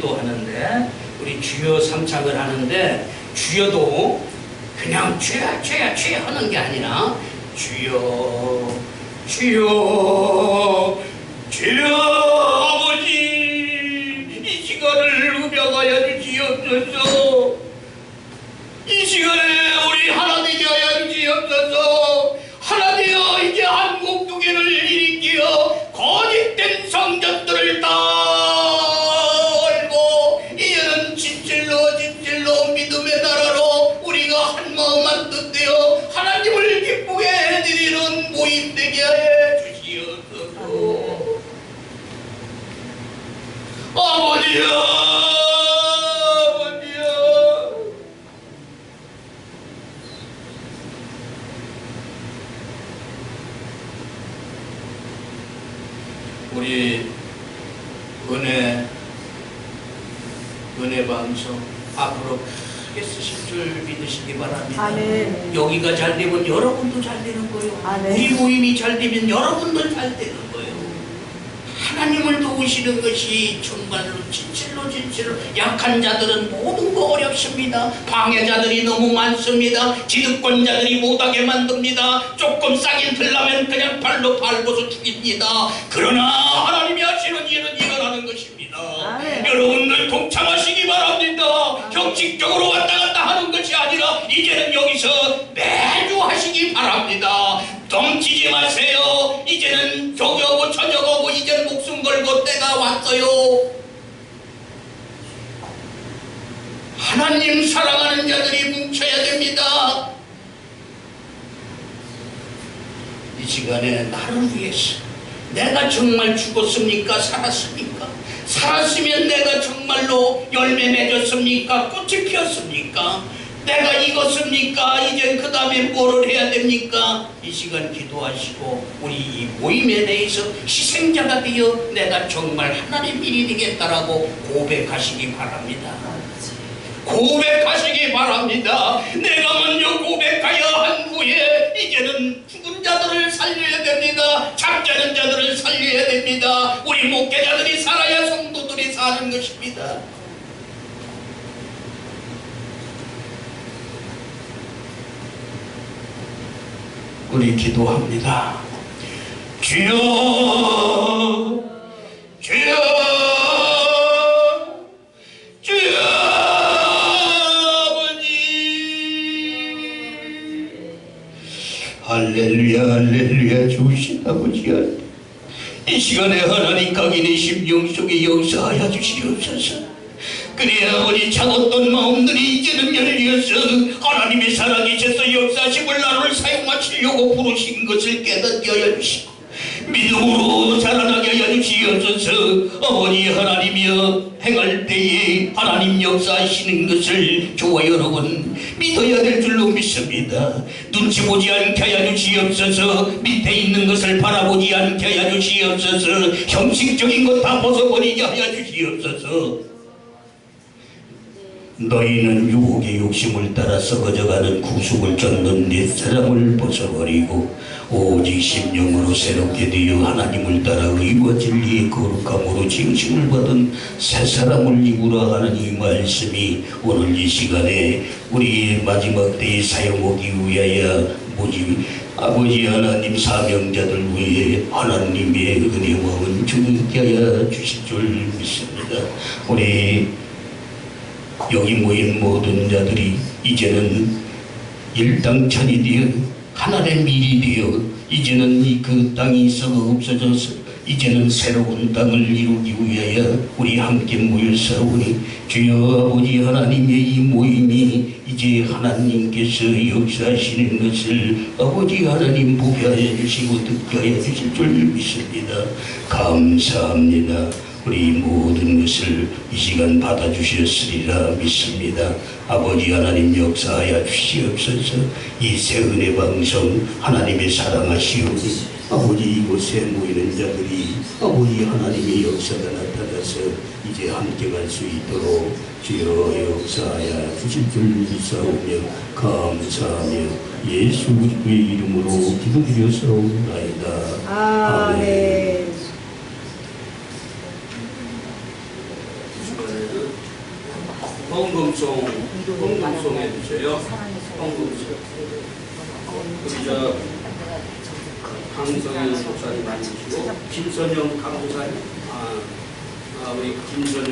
또 하는데 우리 주여 삼창을 하는데 주여도 그냥 주야 주야 주야 하는 게 아니라 주여 주여 주여 주시옵소서 아버지야 아버지야 우리 은혜 은혜 방송 앞으로 크게 쓰실 줄 믿으시기 바랍니다. 아멘. 여기가 잘 되면 여러분도 잘 되는 거예요. 아멘. 우리 모임이 잘 되면 여러분도 잘 되는 거예요. 하나님을 도우시는 것이 정말로 진실로 진실로 약한 자들은 모든 거 어렵습니다. 방해자들이 너무 많습니다. 지득권자들이 못하게 만듭니다. 조금 싹이 들라면 그냥 발로 밟아서 죽입니다. 그러나 하나님이 하시는 일은 일어나는 것입니다. 아멘. 여러분들 동참하시기 바랍니다. 형식적으로 왔다 갔다 하는 것이 아니라 이제는 여기서 매주 하시기 바랍니다. 덤치지 마세요. 이제는 저겨고 저겨고 이제는 목숨 걸고 때가 왔어요. 하나님 사랑하는 자들이 뭉쳐야 됩니다. 이 시간에 나를 위해서 내가 정말 죽었습니까? 살았습니까? 살았으면 내가 정말로 열매 맺었습니까? 꽃이 피었습니까? 내가 익었습니까? 이제 그 다음에 뭐를 해야 됩니까? 이 시간 기도하시고 우리 이 모임에 대해서 희생자가 되어 내가 정말 하나님 일이 되겠다라고 고백하시기 바랍니다. 고백하시기 바랍니다. 내가 먼저 고백하여 한 후에 이제는 죽은 자들을 살려야 됩니다. 잠자는 자들을 살려야 됩니다. 우리 목회자들이 살아야 사는 것입니다. 우리 기도합니다. 주여, 주여, 주여 아버지 할렐루야 할렐루야 주신 아버지야 이 시간에 하나님 각인의 심령 속에 역사하여 주시옵소서. 그래야 우리 작았던 마음들이 이제는 열려서 하나님의 살아계셔서 역사심을 나를 사용하시려고 부르신 것을 깨닫게 하여 주시고 믿음으로 자라나게 하여 주시옵소서. 어머니 하나님이여 행할 때에 하나님 역사하시는 것을 저와 여러분 믿어야 될 줄로 믿습니다. 눈치 보지 않게 하여 주시옵소서. 밑에 있는 것을 바라보지 않게 하여 주시옵소서. 형식적인 것 다 벗어버리게 하여 주시옵소서 너희는 유혹의 욕심을 따라 썩어져가는 구속을 쫓는 옛사람을 벗어버리고 오직 심령으로 새롭게 되어 하나님을 따라 의와 진리의 거룩함으로 징심을 받은 새 사람을 이루라 하는 이 말씀이 오늘 이 시간에 우리 마지막 때에 사용하기 위하여 모집 아버지 하나님 사명자들 위해 하나님의 은혜와 은총이 하여 주실 줄 믿습니다. 우리 여기 모인 모든 자들이 이제는 일당천이 되어 하나님의 일이 되어 이제는 이 그 땅이 썩어 없어져서 이제는 새로운 땅을 이루기 위하여 우리 함께 모였사오니 주여 아버지 하나님의 이 모임이 이제 하나님께서 역사하시는 것을 아버지 하나님 보게 하여 주시고 듣게 하여 주실 줄 믿습니다. 감사합니다 우리 모든 것을 이 시간 받아주셨으리라 믿습니다. 아버지 하나님 역사하여 주시옵소서 이새 은혜 방송 하나님의 사랑하시오니 아버지 이곳에 모이는 자들이 아버지 하나님의 역사가 나타나서 이제 함께 갈 수 있도록 주여 역사하여 주실 줄 믿사오며 감사하며 예수 그리스도의 이름으로 기도드려서옵나이다. 아멘. 아멘. 헌금송, 헌금송 해주세요. 헌금송. 우리 저 강성현 목사님 아니시고 김선영 강목사님, 아, 아, 우리 김선영